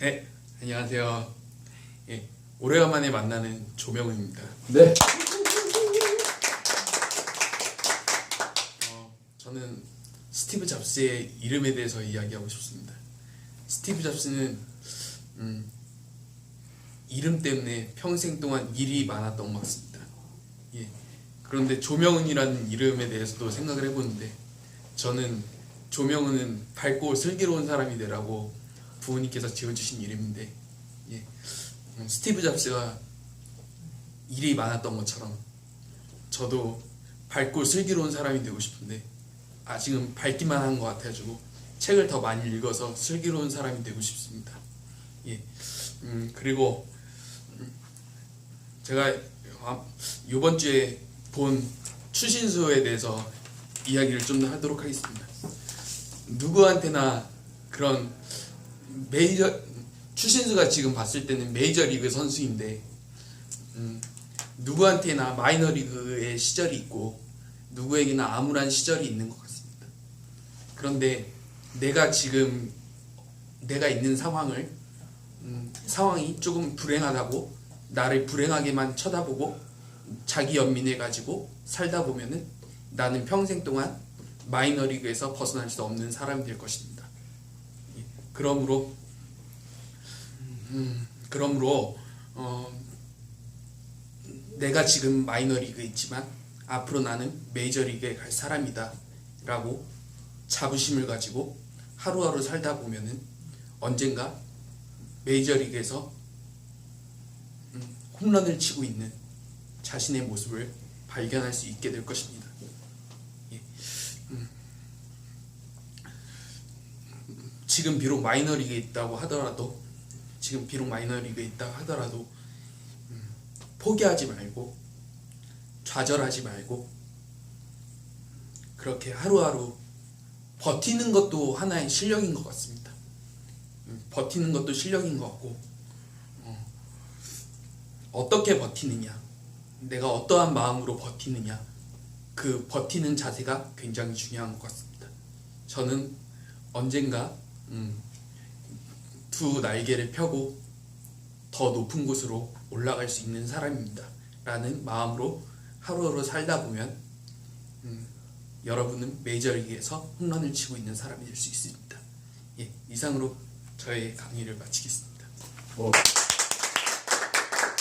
네, 안녕하세요. 예, 오래간만에 만나는 조명우입니다. 네. 어, 저는 스티브 잡스의 이름에 대해서 이야기하고 싶습니다. 스티브 잡스는 음, 이름 때문에 평생 동안 일이 많았던 것 같습니다. 예. 그런데 조명은이라는 이름에 대해서도 생각을 해보는데 저는 조명은은 밝고 슬기로운 사람이 되라고 부모님께서 지어주신 이름인데 예. 음, 스티브 잡스가 일이 많았던 것처럼 저도 밝고 슬기로운 사람이 되고 싶은데 아직은 밝기만 한 것 같아가지고 책을 더 많이 읽어서 슬기로운 사람이 되고 싶습니다. 예. 음, 그리고 음, 제가 아, 이번 주에 본 추신수에 대해서 이야기를 좀 더 하도록 하겠습니다. 누구한테나 그런 메이저 추신수가 지금 봤을 때는 메이저리그 선수인데 음, 누구한테나 마이너리그의 시절이 있고 누구에게나 암울한 시절이 있는 것 같습니다. 그런데 내가 지금 내가 있는 상황을 음, 상황이 조금 불행하다고 나를 불행하게만 쳐다보고 자기 연민을 가지고 살다 보면은 나는 평생 동안 마이너리그에서 벗어날 수 없는 사람이 될 것입니다. 예, 그러므로 음, 그러므로 어, 내가 지금 마이너리그에 있지만 앞으로 나는 메이저리그에 갈 사람이다 라고 자부심을 가지고 하루하루 살다 보면은 언젠가 메이저리그에서 음, 홈런을 치고 있는 자신의 모습을 발견할 수 있게 될 것입니다. 예. 음. 지금 비록 마이너리그에 있다고 하더라도 지금 비록 마이너리그에 있다고 하더라도 음, 포기하지 말고 좌절하지 말고 그렇게 하루하루 버티는 것도 하나의 실력인 것 같습니다. 음, 버티는 것도 실력인 것 같고 어, 어떻게 버티느냐 내가 어떠한 마음으로 버티느냐 그 버티는 자세가 굉장히 중요한 것 같습니다. 저는 언젠가 음, 두 날개를 펴고 더 높은 곳으로 올라갈 수 있는 사람입니다. 라는 마음으로 하루하루 살다 보면 음, 여러분은 메이저리그에서 홈런을 치고 있는 사람이 될 수 있습니다. 예, 이상으로 저의 강의를 마치겠습니다. 뭐